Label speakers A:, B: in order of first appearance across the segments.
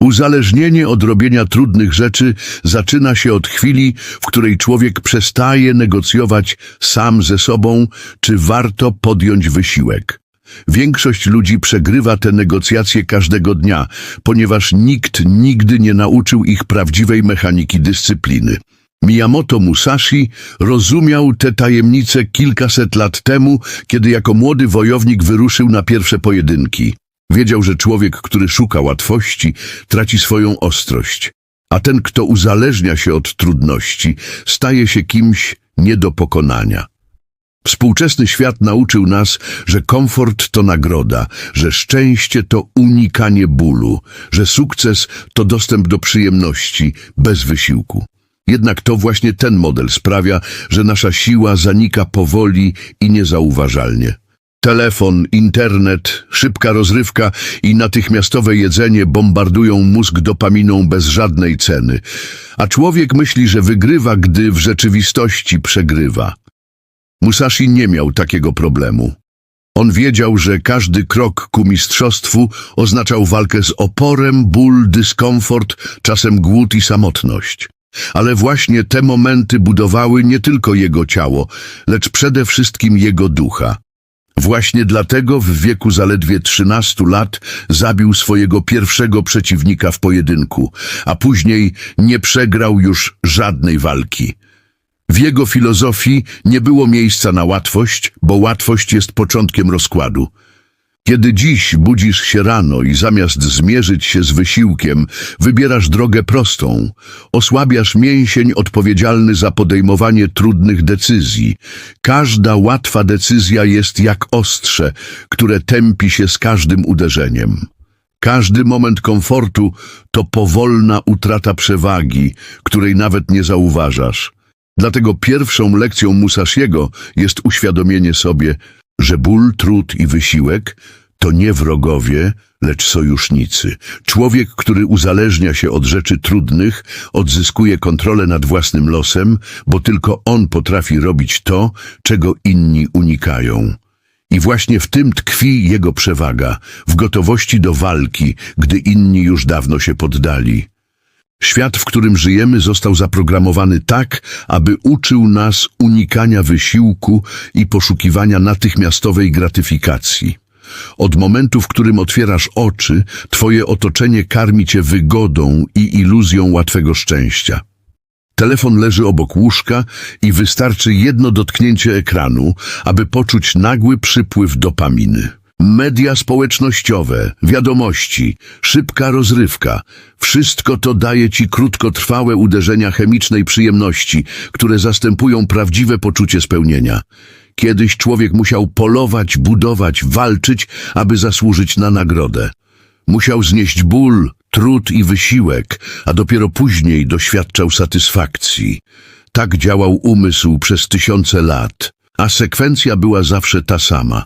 A: Uzależnienie od robienia trudnych rzeczy zaczyna się od chwili, w której człowiek przestaje negocjować sam ze sobą, czy warto podjąć wysiłek. Większość ludzi przegrywa te negocjacje każdego dnia, ponieważ nikt nigdy nie nauczył ich prawdziwej mechaniki dyscypliny. Miyamoto Musashi rozumiał te tajemnice kilkaset lat temu, kiedy jako młody wojownik wyruszył na pierwsze pojedynki. Wiedział, że człowiek, który szuka łatwości, traci swoją ostrość, a ten, kto uzależnia się od trudności, staje się kimś nie do pokonania. Współczesny świat nauczył nas, że komfort to nagroda, że szczęście to unikanie bólu, że sukces to dostęp do przyjemności bez wysiłku. Jednak to właśnie ten model sprawia, że nasza siła zanika powoli i niezauważalnie. Telefon, internet, szybka rozrywka i natychmiastowe jedzenie bombardują mózg dopaminą bez żadnej ceny, a człowiek myśli, że wygrywa, gdy w rzeczywistości przegrywa. Musashi nie miał takiego problemu. On wiedział, że każdy krok ku mistrzostwu oznaczał walkę z oporem, ból, dyskomfort, czasem głód i samotność. Ale właśnie te momenty budowały nie tylko jego ciało, lecz przede wszystkim jego ducha. Właśnie dlatego w wieku zaledwie 13 lat zabił swojego pierwszego przeciwnika w pojedynku, a później nie przegrał już żadnej walki. W jego filozofii nie było miejsca na łatwość, bo łatwość jest początkiem rozkładu. Kiedy dziś budzisz się rano i zamiast zmierzyć się z wysiłkiem, wybierasz drogę prostą, osłabiasz mięsień odpowiedzialny za podejmowanie trudnych decyzji. Każda łatwa decyzja jest jak ostrze, które tępi się z każdym uderzeniem. Każdy moment komfortu to powolna utrata przewagi, której nawet nie zauważasz. Dlatego pierwszą lekcją Musashiego jest uświadomienie sobie, że ból, trud i wysiłek to nie wrogowie, lecz sojusznicy. Człowiek, który uzależnia się od rzeczy trudnych, odzyskuje kontrolę nad własnym losem, bo tylko on potrafi robić to, czego inni unikają. I właśnie w tym tkwi jego przewaga, w gotowości do walki, gdy inni już dawno się poddali. Świat, w którym żyjemy, został zaprogramowany tak, aby uczył nas unikania wysiłku i poszukiwania natychmiastowej gratyfikacji. Od momentu, w którym otwierasz oczy, twoje otoczenie karmi cię wygodą i iluzją łatwego szczęścia. Telefon leży obok łóżka i wystarczy jedno dotknięcie ekranu, aby poczuć nagły przypływ dopaminy. Media społecznościowe, wiadomości, szybka rozrywka. Wszystko to daje ci krótkotrwałe uderzenia chemicznej przyjemności, które zastępują prawdziwe poczucie spełnienia. Kiedyś człowiek musiał polować, budować, walczyć, aby zasłużyć na nagrodę. Musiał znieść ból, trud i wysiłek, a dopiero później doświadczał satysfakcji. Tak działał umysł przez tysiące lat, a sekwencja była zawsze ta sama.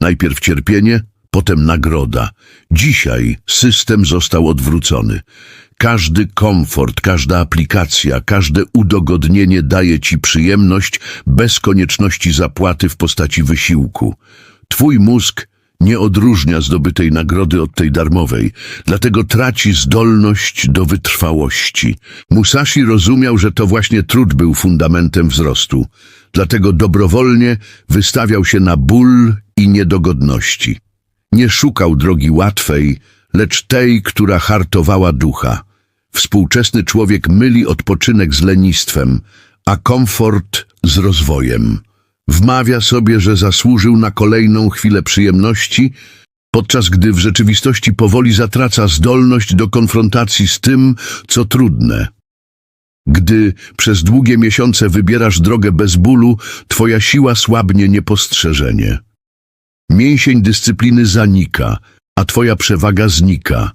A: Najpierw cierpienie, potem nagroda. Dzisiaj system został odwrócony. Każdy komfort, każda aplikacja, każde udogodnienie daje ci przyjemność bez konieczności zapłaty w postaci wysiłku. Twój mózg nie odróżnia zdobytej nagrody od tej darmowej, dlatego traci zdolność do wytrwałości. Musashi rozumiał, że to właśnie trud był fundamentem wzrostu, dlatego dobrowolnie wystawiał się na ból i niedogodności. Nie szukał drogi łatwej, lecz tej, która hartowała ducha. Współczesny człowiek myli odpoczynek z lenistwem, a komfort z rozwojem. Wmawia sobie, że zasłużył na kolejną chwilę przyjemności, podczas gdy w rzeczywistości powoli zatraca zdolność do konfrontacji z tym, co trudne. Gdy przez długie miesiące wybierasz drogę bez bólu, twoja siła słabnie niepostrzeżenie. Mięsień dyscypliny zanika, a twoja przewaga znika.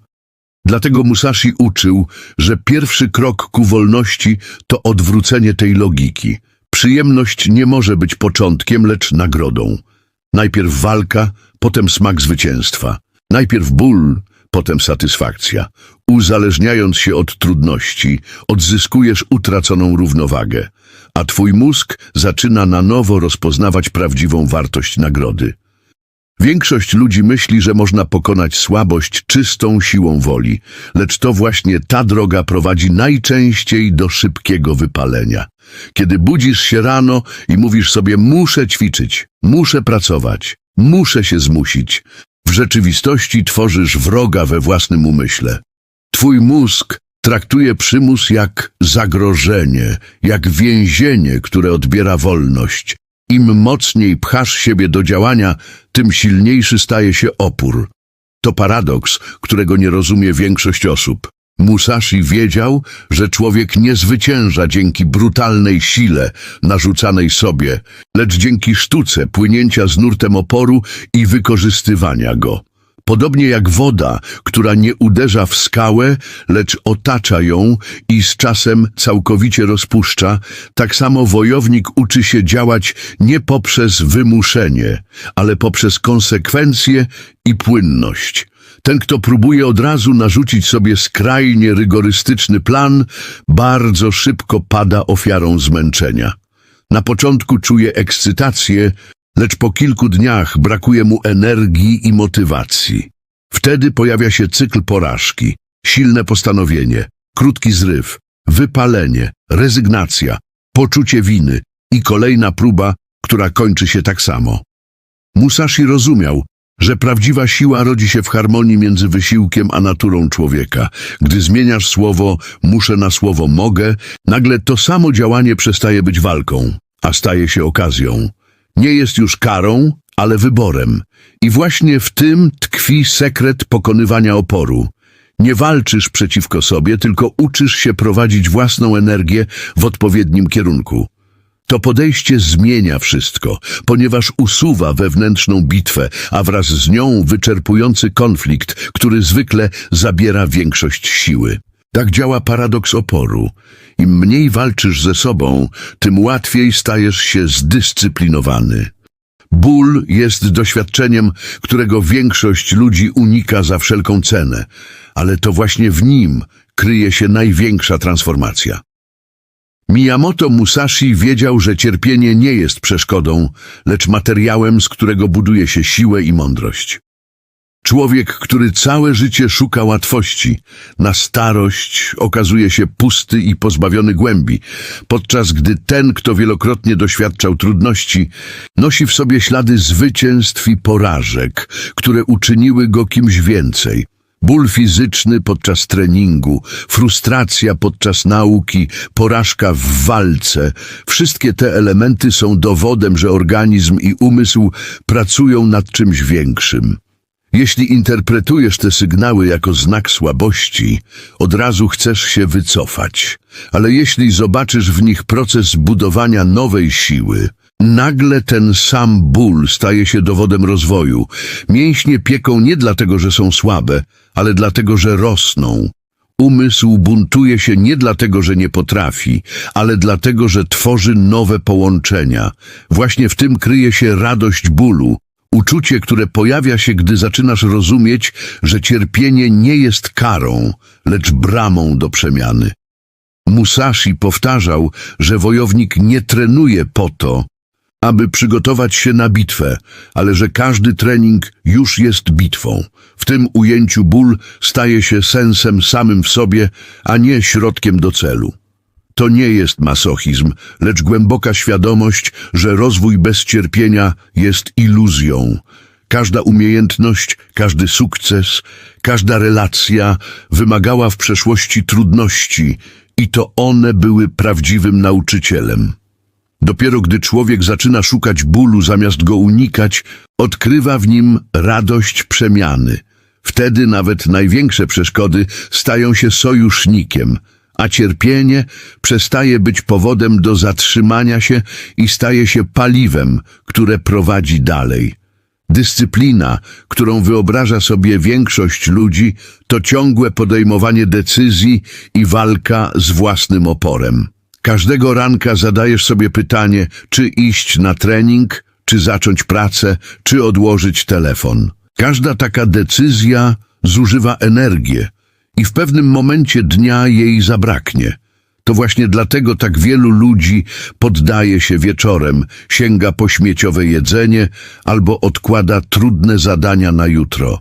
A: Dlatego Musashi uczył, że pierwszy krok ku wolności to odwrócenie tej logiki. Przyjemność nie może być początkiem, lecz nagrodą. Najpierw walka, potem smak zwycięstwa. Najpierw ból, potem satysfakcja. Uzależniając się od trudności, odzyskujesz utraconą równowagę, a twój mózg zaczyna na nowo rozpoznawać prawdziwą wartość nagrody. Większość ludzi myśli, że można pokonać słabość czystą siłą woli, lecz to właśnie ta droga prowadzi najczęściej do szybkiego wypalenia. Kiedy budzisz się rano i mówisz sobie muszę ćwiczyć, muszę pracować, muszę się zmusić, w rzeczywistości tworzysz wroga we własnym umyśle. Twój mózg traktuje przymus jak zagrożenie, jak więzienie, które odbiera wolność. Im mocniej pchasz siebie do działania, tym silniejszy staje się opór. To paradoks, którego nie rozumie większość osób. Musashi wiedział, że człowiek nie zwycięża dzięki brutalnej sile narzucanej sobie, lecz dzięki sztuce płynięcia z nurtem oporu i wykorzystywania go. Podobnie jak woda, która nie uderza w skałę, lecz otacza ją i z czasem całkowicie rozpuszcza, tak samo wojownik uczy się działać nie poprzez wymuszenie, ale poprzez konsekwencje i płynność. Ten, kto próbuje od razu narzucić sobie skrajnie rygorystyczny plan, bardzo szybko pada ofiarą zmęczenia. Na początku czuje ekscytację, lecz po kilku dniach brakuje mu energii i motywacji. Wtedy pojawia się cykl porażki, silne postanowienie, krótki zryw, wypalenie, rezygnacja, poczucie winy i kolejna próba, która kończy się tak samo. Musashi rozumiał, że prawdziwa siła rodzi się w harmonii między wysiłkiem a naturą człowieka. Gdy zmieniasz słowo muszę na słowo mogę, nagle to samo działanie przestaje być walką, a staje się okazją. Nie jest już karą, ale wyborem. I właśnie w tym tkwi sekret pokonywania oporu. Nie walczysz przeciwko sobie, tylko uczysz się prowadzić własną energię w odpowiednim kierunku. To podejście zmienia wszystko, ponieważ usuwa wewnętrzną bitwę, a wraz z nią wyczerpujący konflikt, który zwykle zabiera większość siły. Tak działa paradoks oporu. Im mniej walczysz ze sobą, tym łatwiej stajesz się zdyscyplinowany. Ból jest doświadczeniem, którego większość ludzi unika za wszelką cenę, ale to właśnie w nim kryje się największa transformacja. Miyamoto Musashi wiedział, że cierpienie nie jest przeszkodą, lecz materiałem, z którego buduje się siłę i mądrość. Człowiek, który całe życie szuka łatwości, na starość okazuje się pusty i pozbawiony głębi, podczas gdy ten, kto wielokrotnie doświadczał trudności, nosi w sobie ślady zwycięstw i porażek, które uczyniły go kimś więcej. Ból fizyczny podczas treningu, frustracja podczas nauki, porażka w walce. Wszystkie te elementy są dowodem, że organizm i umysł pracują nad czymś większym. Jeśli interpretujesz te sygnały jako znak słabości, od razu chcesz się wycofać. Ale jeśli zobaczysz w nich proces budowania nowej siły, nagle ten sam ból staje się dowodem rozwoju. Mięśnie pieką nie dlatego, że są słabe, ale dlatego, że rosną. Umysł buntuje się nie dlatego, że nie potrafi, ale dlatego, że tworzy nowe połączenia. Właśnie w tym kryje się radość bólu, Uczucie, które pojawia się, gdy zaczynasz rozumieć, że cierpienie nie jest karą, lecz bramą do przemiany. Musashi powtarzał, że wojownik nie trenuje po to, aby przygotować się na bitwę, ale że każdy trening już jest bitwą. W tym ujęciu ból staje się sensem samym w sobie, a nie środkiem do celu. To nie jest masochizm, lecz głęboka świadomość, że rozwój bez cierpienia jest iluzją. Każda umiejętność, każdy sukces, każda relacja wymagała w przeszłości trudności i to one były prawdziwym nauczycielem. Dopiero gdy człowiek zaczyna szukać bólu zamiast go unikać, odkrywa w nim radość przemiany. Wtedy nawet największe przeszkody stają się sojusznikiem – a cierpienie przestaje być powodem do zatrzymania się i staje się paliwem, które prowadzi dalej. Dyscyplina, którą wyobraża sobie większość ludzi, to ciągłe podejmowanie decyzji i walka z własnym oporem. Każdego ranka zadajesz sobie pytanie, czy iść na trening, czy zacząć pracę, czy odłożyć telefon. Każda taka decyzja zużywa energię, i w pewnym momencie dnia jej zabraknie. To właśnie dlatego tak wielu ludzi poddaje się wieczorem, sięga po śmieciowe jedzenie albo odkłada trudne zadania na jutro.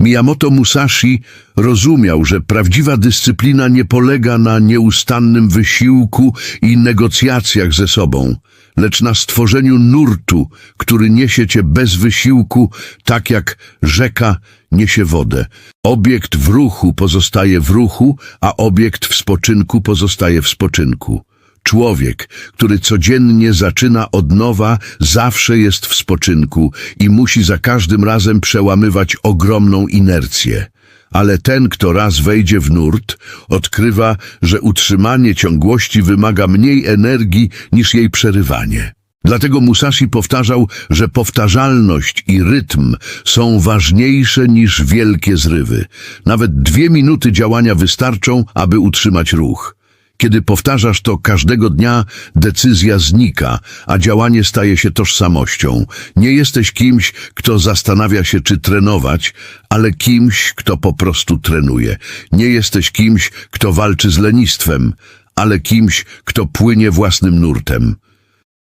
A: Miyamoto Musashi rozumiał, że prawdziwa dyscyplina nie polega na nieustannym wysiłku i negocjacjach ze sobą, lecz na stworzeniu nurtu, który niesie cię bez wysiłku, tak jak rzeka niesie wodę. Obiekt w ruchu pozostaje w ruchu, a obiekt w spoczynku pozostaje w spoczynku. Człowiek, który codziennie zaczyna od nowa, zawsze jest w spoczynku i musi za każdym razem przełamywać ogromną inercję. Ale ten, kto raz wejdzie w nurt, odkrywa, że utrzymanie ciągłości wymaga mniej energii niż jej przerywanie. Dlatego Musashi powtarzał, że powtarzalność i rytm są ważniejsze niż wielkie zrywy. Nawet dwie minuty działania wystarczą, aby utrzymać ruch. Kiedy powtarzasz to każdego dnia, decyzja znika, a działanie staje się tożsamością. Nie jesteś kimś, kto zastanawia się, czy trenować, ale kimś, kto po prostu trenuje. Nie jesteś kimś, kto walczy z lenistwem, ale kimś, kto płynie własnym nurtem.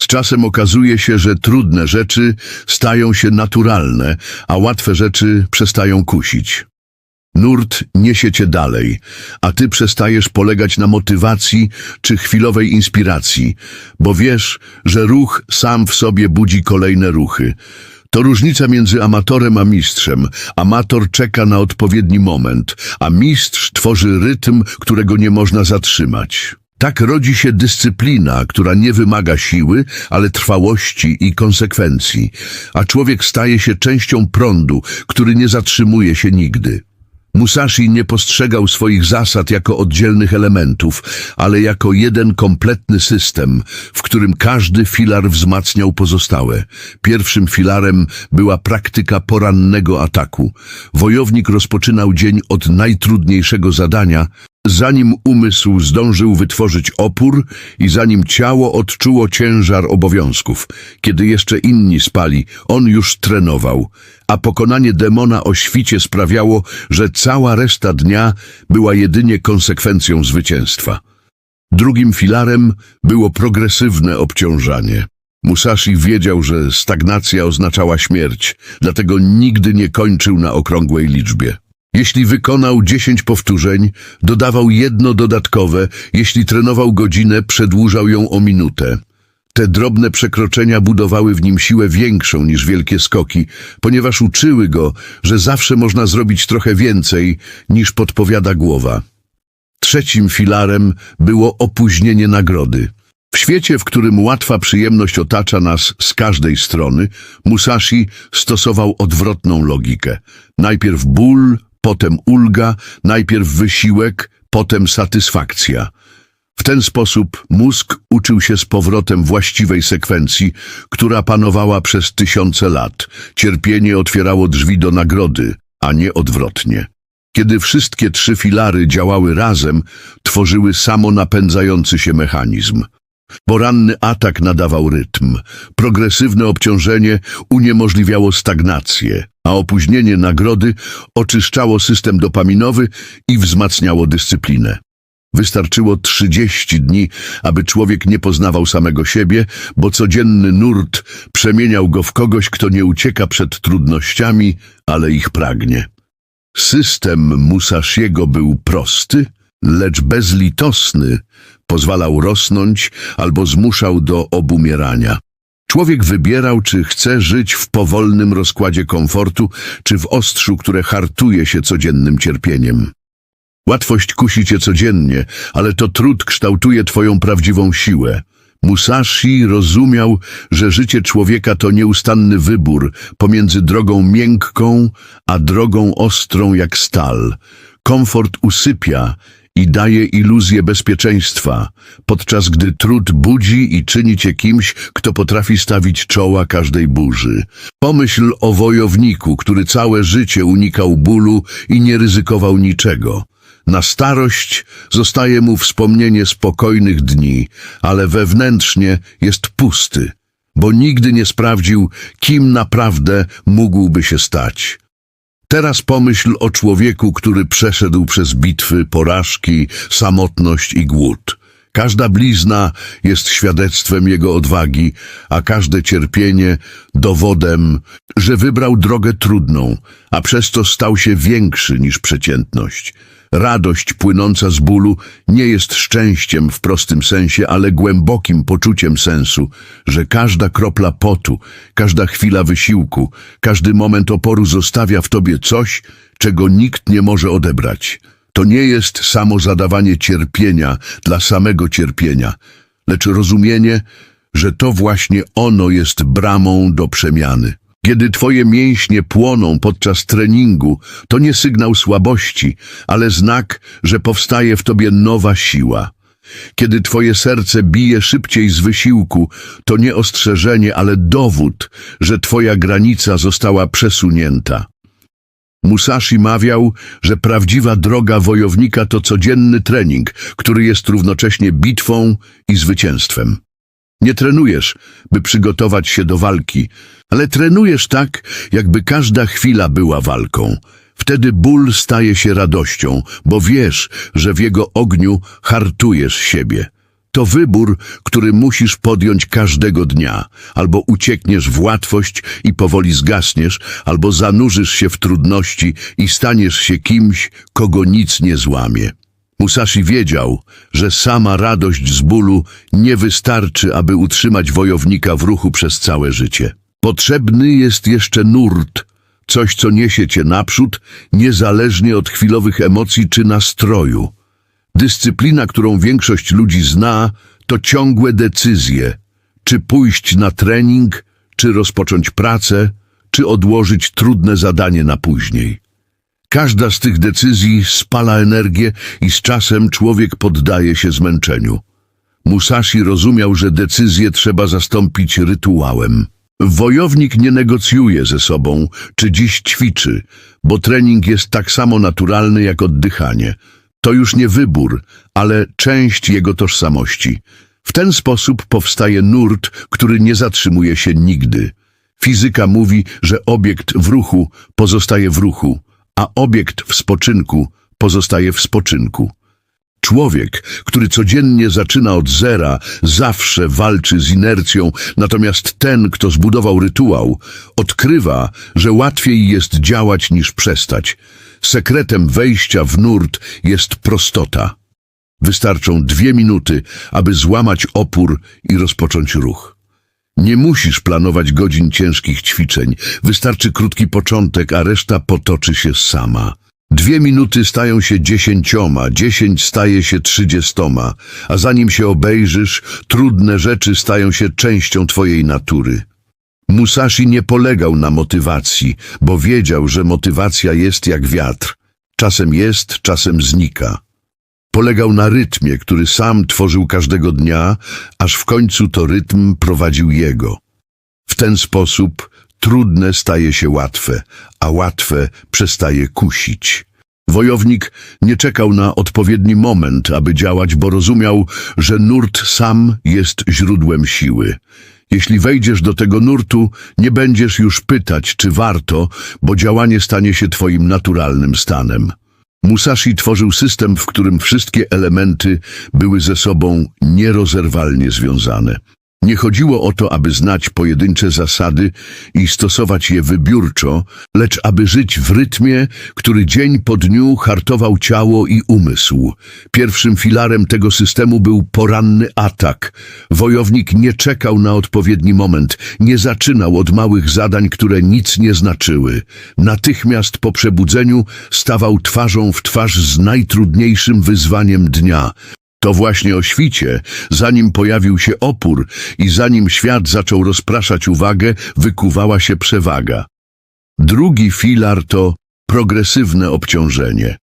A: Z czasem okazuje się, że trudne rzeczy stają się naturalne, a łatwe rzeczy przestają kusić. Nurt niesie cię dalej, a ty przestajesz polegać na motywacji czy chwilowej inspiracji, bo wiesz, że ruch sam w sobie budzi kolejne ruchy. To różnica między amatorem a mistrzem. Amator czeka na odpowiedni moment, a mistrz tworzy rytm, którego nie można zatrzymać. Tak rodzi się dyscyplina, która nie wymaga siły, ale trwałości i konsekwencji, a człowiek staje się częścią prądu, który nie zatrzymuje się nigdy. Musashi nie postrzegał swoich zasad jako oddzielnych elementów, ale jako jeden kompletny system, w którym każdy filar wzmacniał pozostałe. Pierwszym filarem była praktyka porannego ataku. Wojownik rozpoczynał dzień od najtrudniejszego zadania, zanim umysł zdążył wytworzyć opór i zanim ciało odczuło ciężar obowiązków. Kiedy jeszcze inni spali, on już trenował, a pokonanie demona o świcie sprawiało, że cała reszta dnia była jedynie konsekwencją zwycięstwa. Drugim filarem było progresywne obciążanie. Musashi wiedział, że stagnacja oznaczała śmierć, dlatego nigdy nie kończył na okrągłej liczbie. Jeśli wykonał 10 powtórzeń, dodawał jedno dodatkowe, jeśli trenował godzinę, przedłużał ją o minutę. Te drobne przekroczenia budowały w nim siłę większą niż wielkie skoki, ponieważ uczyły go, że zawsze można zrobić trochę więcej niż podpowiada głowa. Trzecim filarem było opóźnienie nagrody. W świecie, w którym łatwa przyjemność otacza nas z każdej strony, Musashi stosował odwrotną logikę. Najpierw ból, potem ulga, najpierw wysiłek, potem satysfakcja. W ten sposób mózg uczył się z powrotem właściwej sekwencji, która panowała przez tysiące lat. Cierpienie otwierało drzwi do nagrody, a nie odwrotnie. Kiedy wszystkie trzy filary działały razem, tworzyły samonapędzający się mechanizm. Poranny atak nadawał rytm, progresywne obciążenie uniemożliwiało stagnację, a opóźnienie nagrody oczyszczało system dopaminowy i wzmacniało dyscyplinę. Wystarczyło 30 dni, aby człowiek nie poznawał samego siebie, bo codzienny nurt przemieniał go w kogoś, kto nie ucieka przed trudnościami, ale ich pragnie. System Musashiego był prosty, lecz bezlitosny, pozwalał rosnąć albo zmuszał do obumierania. Człowiek wybierał, czy chce żyć w powolnym rozkładzie komfortu, czy w ostrzu, które hartuje się codziennym cierpieniem. Łatwość kusi cię codziennie, ale to trud kształtuje twoją prawdziwą siłę. Musashi rozumiał, że życie człowieka to nieustanny wybór pomiędzy drogą miękką, a drogą ostrą jak stal. Komfort usypia i daje iluzję bezpieczeństwa, podczas gdy trud budzi i czyni cię kimś, kto potrafi stawić czoła każdej burzy. Pomyśl o wojowniku, który całe życie unikał bólu i nie ryzykował niczego. Na starość zostaje mu wspomnienie spokojnych dni, ale wewnętrznie jest pusty, bo nigdy nie sprawdził, kim naprawdę mógłby się stać. Teraz pomyśl o człowieku, który przeszedł przez bitwy, porażki, samotność i głód. Każda blizna jest świadectwem jego odwagi, a każde cierpienie dowodem, że wybrał drogę trudną, a przez to stał się większy niż przeciętność. Radość płynąca z bólu nie jest szczęściem w prostym sensie, ale głębokim poczuciem sensu, że każda kropla potu, każda chwila wysiłku, każdy moment oporu zostawia w tobie coś, czego nikt nie może odebrać. To nie jest samo zadawanie cierpienia dla samego cierpienia, lecz rozumienie, że to właśnie ono jest bramą do przemiany. Kiedy twoje mięśnie płoną podczas treningu, to nie sygnał słabości, ale znak, że powstaje w tobie nowa siła. Kiedy twoje serce bije szybciej z wysiłku, to nie ostrzeżenie, ale dowód, że twoja granica została przesunięta. Musashi mawiał, że prawdziwa droga wojownika to codzienny trening, który jest równocześnie bitwą i zwycięstwem. Nie trenujesz, by przygotować się do walki, ale trenujesz tak, jakby każda chwila była walką. Wtedy ból staje się radością, bo wiesz, że w jego ogniu hartujesz siebie. To wybór, który musisz podjąć każdego dnia. Albo uciekniesz w łatwość i powoli zgasniesz, albo zanurzysz się w trudności i staniesz się kimś, kogo nic nie złamie. Musashi wiedział, że sama radość z bólu nie wystarczy, aby utrzymać wojownika w ruchu przez całe życie. Potrzebny jest jeszcze nurt, coś co niesie cię naprzód, niezależnie od chwilowych emocji czy nastroju. Dyscyplina, którą większość ludzi zna, to ciągłe decyzje, czy pójść na trening, czy rozpocząć pracę, czy odłożyć trudne zadanie na później. Każda z tych decyzji spala energię i z czasem człowiek poddaje się zmęczeniu. Musashi rozumiał, że decyzję trzeba zastąpić rytuałem. Wojownik nie negocjuje ze sobą, czy dziś ćwiczy, bo trening jest tak samo naturalny jak oddychanie. To już nie wybór, ale część jego tożsamości. W ten sposób powstaje nurt, który nie zatrzymuje się nigdy. Fizyka mówi, że obiekt w ruchu pozostaje w ruchu, a obiekt w spoczynku pozostaje w spoczynku. Człowiek, który codziennie zaczyna od zera, zawsze walczy z inercją, natomiast ten, kto zbudował rytuał, odkrywa, że łatwiej jest działać niż przestać. Sekretem wejścia w nurt jest prostota. Wystarczą dwie minuty, aby złamać opór i rozpocząć ruch. Nie musisz planować godzin ciężkich ćwiczeń. Wystarczy krótki początek, a reszta potoczy się sama. Dwie minuty stają się dziesięcioma, dziesięć staje się trzydziestoma, a zanim się obejrzysz, trudne rzeczy stają się częścią twojej natury. Musashi nie polegał na motywacji, bo wiedział, że motywacja jest jak wiatr. Czasem jest, czasem znika. Polegał na rytmie, który sam tworzył każdego dnia, aż w końcu to rytm prowadził jego. W ten sposób trudne staje się łatwe, a łatwe przestaje kusić. Wojownik nie czekał na odpowiedni moment, aby działać, bo rozumiał, że nurt sam jest źródłem siły. Jeśli wejdziesz do tego nurtu, nie będziesz już pytać, czy warto, bo działanie stanie się twoim naturalnym stanem. Musashi tworzył system, w którym wszystkie elementy były ze sobą nierozerwalnie związane. Nie chodziło o to, aby znać pojedyncze zasady i stosować je wybiórczo, lecz aby żyć w rytmie, który dzień po dniu hartował ciało i umysł. Pierwszym filarem tego systemu był poranny atak. Wojownik nie czekał na odpowiedni moment, nie zaczynał od małych zadań, które nic nie znaczyły. Natychmiast po przebudzeniu stawał twarzą w twarz z najtrudniejszym wyzwaniem dnia. To właśnie o świcie, zanim pojawił się opór i zanim świat zaczął rozpraszać uwagę, wykuwała się przewaga. Drugi filar to progresywne obciążenie.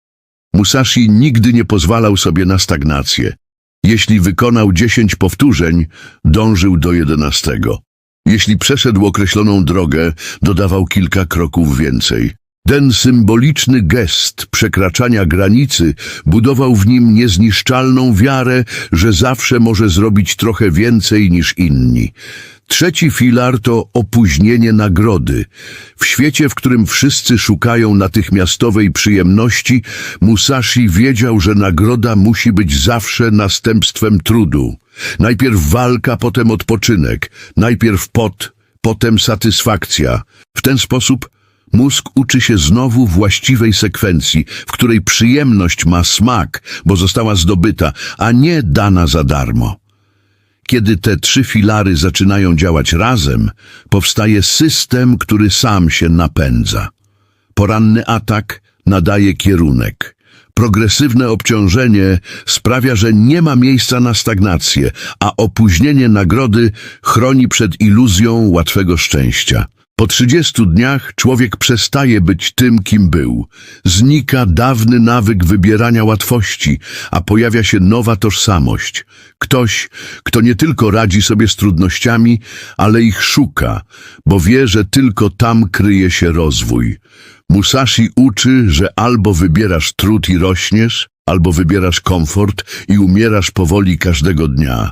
A: Musashi nigdy nie pozwalał sobie na stagnację. Jeśli wykonał dziesięć powtórzeń, dążył do jedenastego. Jeśli przeszedł określoną drogę, dodawał kilka kroków więcej. Ten symboliczny gest przekraczania granicy budował w nim niezniszczalną wiarę, że zawsze może zrobić trochę więcej niż inni. Trzeci filar to opóźnienie nagrody. W świecie, w którym wszyscy szukają natychmiastowej przyjemności, Musashi wiedział, że nagroda musi być zawsze następstwem trudu. Najpierw walka, potem odpoczynek. Najpierw pot, potem satysfakcja. W ten sposób mózg uczy się znowu właściwej sekwencji, w której przyjemność ma smak, bo została zdobyta, a nie dana za darmo. Kiedy te trzy filary zaczynają działać razem, powstaje system, który sam się napędza. Poranny atak nadaje kierunek. Progresywne obciążenie sprawia, że nie ma miejsca na stagnację, a opóźnienie nagrody chroni przed iluzją łatwego szczęścia. Po 30 dniach człowiek przestaje być tym, kim był. Znika dawny nawyk wybierania łatwości, a pojawia się nowa tożsamość. Ktoś, kto nie tylko radzi sobie z trudnościami, ale ich szuka, bo wie, że tylko tam kryje się rozwój. Musashi uczy, że albo wybierasz trud i rośniesz, albo wybierasz komfort i umierasz powoli każdego dnia.